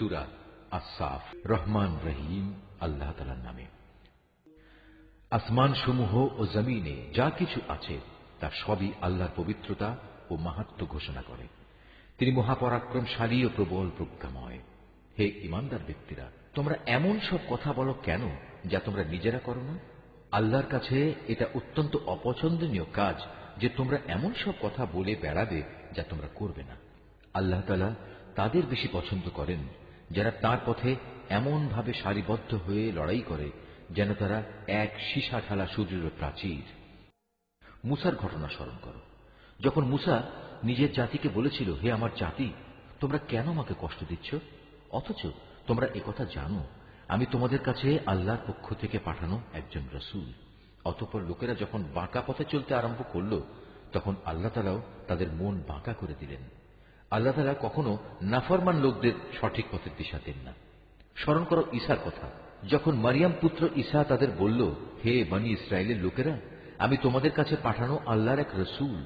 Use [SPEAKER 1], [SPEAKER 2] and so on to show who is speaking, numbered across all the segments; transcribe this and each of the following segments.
[SPEAKER 1] সুরা আসাফ রহমান রহিম, আল্লাহ তালার নামে। আসমান সমূহ ও জমিনে যা কিছু আছে, তা সবই আল্লাহর পবিত্রতা ও মাহাত্ম ঘোষণা করে। তিনি মহাপরাক্রমশালী ও প্রবল প্রজ্ঞাময়। হে ইমানদার ব্যক্তিরা, তোমরা এমন সব কথা বলো কেন যা তোমরা নিজেরা করো না? আল্লাহর কাছে এটা অত্যন্ত অপছন্দনীয় কাজ যে তোমরা এমন সব কথা বলে বেড়াবে যা তোমরা করবে না। আল্লাহ তালা তাদের বেশি পছন্দ করেন যারা তার পথে এমনভাবে সারিবদ্ধ হয়ে লড়াই করে যেন তারা এক সীসা ঢালা সুদৃঢ় প্রাচীর। মুসার ঘটনা স্মরণ করো। যখন মুসা নিজের জাতিকে বলেছিল, হে আমার জাতি, তোমরা কেন আমাকে কষ্ট দিচ্ছ? অথচ তোমরা একথা জানো, আমি তোমাদের কাছে আল্লাহর পক্ষ থেকে পাঠানো একজন রসুল। অতপর লোকেরা যখন বাঁকা পথে চলতে আরম্ভ করল, তখন আল্লাহ তালাও তাদের মন বাঁকা করে দিলেন। আল্লাহ তালা কখনো নাফরমান লোকদের সঠিক পথের দিশা দেন না। স্মরণ করো ঈশার কথা। যখন মারিয়াম পুত্র ঈশা তাদের বলল, হে বানি ইসরায়েলের লোকেরা, আমি তোমাদের কাছে পাঠানো আল্লাহর এক রসুল।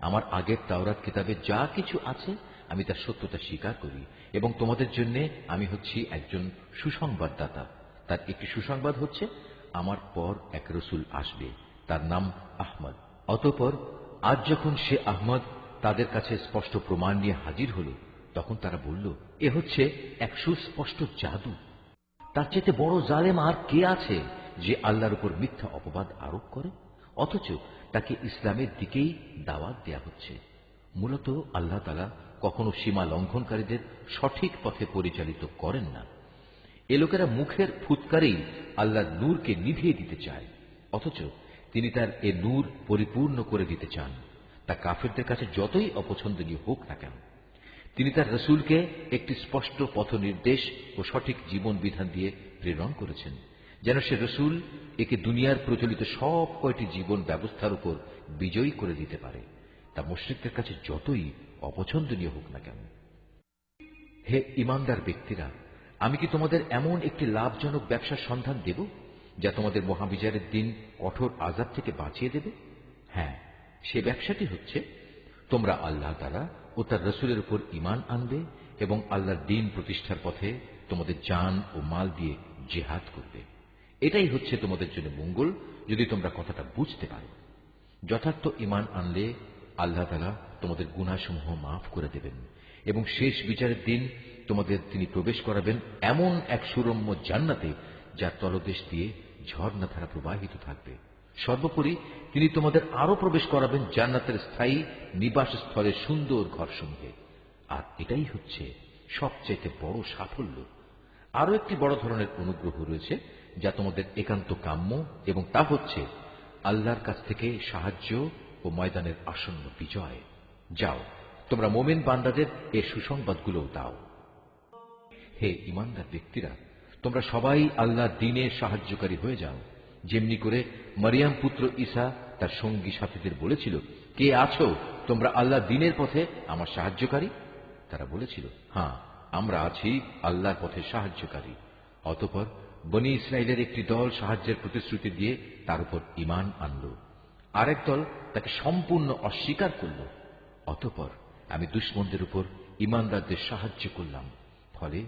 [SPEAKER 1] আমার আগের তাওরাত কিতাবে যা কিছু আছে, আমি তার সত্যতা স্বীকার করি এবং তোমাদের জন্য আমি হচ্ছি একজন সুসংবাদদাতা। তার একটি সুসংবাদ হচ্ছে, আমার পর এক রসুল আসবে। তার নাম আহমদ। অতপর আজ যখন সে আহমদ তাদের কাছে স্পষ্ট প্রমাণ নিয়ে হাজির হল, তখন তারা বলল, এ হচ্ছে এক সুস্পষ্ট জাদু। তার চেয়ে বড় জালেম আর কে আছে যে আল্লাহর উপর মিথ্যা অপবাদ আরোপ করে? অথচ তাকে ইসলামের দিকেই দাওয়াত দেয়া হচ্ছে। মূলত আল্লাহ তালা কখনো সীমা লঙ্ঘনকারীদের সঠিক পথে পরিচালিত করেন না। এ লোকেরা মুখের ফুৎকারেই আল্লাহর নূরকে নিভিয়ে দিতে চায়। অথচ তিনি তার এ নূর পরিপূর্ণ করে দিতে চান। তা কাফেরদের কাছে যতই অপছন্দনীয় হোক না কেন, তিনি তার রসুলকে একটি স্পষ্ট পথ নির্দেশ ও সঠিক জীবন বিধান দিয়ে প্রেরণ করেছেন, যেন সে রসুল একে দুনিয়ার প্রচলিত সব কয়টি জীবন ব্যবস্থার উপর বিজয়ী করে দিতে পারে, তা মুশ্রিকদের কাছে যতই অপছন্দনীয় হোক না কেন। হে ইমানদার ব্যক্তিরা, আমি কি তোমাদের এমন একটি লাভজনক ব্যবসার সন্ধান দেব, যা তোমাদের মহাবিচারের দিন কঠোর আজাদ থেকে বাঁচিয়ে দেবে? হ্যাঁ সে ব্যবসাটি হচ্ছে, তোমরা আল্লাহ তারা ও তার রসুলের উপর ইমান আনবে এবং আল্লাহর দিন প্রতিষ্ঠার পথে তোমাদের যান ও মাল দিয়ে জেহাদ করবে। এটাই হচ্ছে তোমাদের জন্য মঙ্গল, যদি তোমরা কথাটা বুঝতে পারো। যথার্থ ইমান আনলে আল্লাহ তালা তোমাদের গুণাসমূহ মাফ করে দেবেন এবং শেষ বিচারের দিন তোমাদের তিনি প্রবেশ করাবেন এমন এক সুরম্য জান্নাতে, যার তলদেশ দিয়ে ঝর্ণা ধারা প্রবাহিত থাকবে। সর্বোপরি তিনি তোমাদের আরও প্রবেশ করাবেন জান্নাতের স্থায়ী নিবাস স্থলের সুন্দর ঘরসমূহে। আর এটাই হচ্ছে সবচাইতে বড় সাফল্য। আরও একটি বড় ধরনের অনুগ্রহ রয়েছে যা তোমাদের একান্ত কাম্য এবং তা হচ্ছে আল্লাহর কাছ থেকে সাহায্য ও ময়দানের আসন্ন বিজয়। যাও, তোমরা মোমেন বান্দাদের এ সুসংবাদগুলোও দাও। হে ইমানদার ব্যক্তিরা, তোমরা সবাই আল্লাহর দিনের সাহায্যকারী হয়ে যাও। যেমনি করে মারিয়াম পুত্র ঈসা তার সঙ্গী সাথীদের বলেছিল, কে আছো? তোমরা আল্লাহ দিনের পথে আমার সাহায্যকারী? তারা বলেছিল হ্যাঁ আমরা আছি আল্লাহর পথে সাহায্যকারী। অতপর বনি ইসরায়েলের একটি দল সাহায্যের প্রতিশ্রুতি দিয়ে তার উপর ইমান আনল। আরেক দল তাকে সম্পূর্ণ অস্বীকার করল। অতপর আমি দুশ্মনদের উপর ইমানদারদের সাহায্য করলাম। ফলে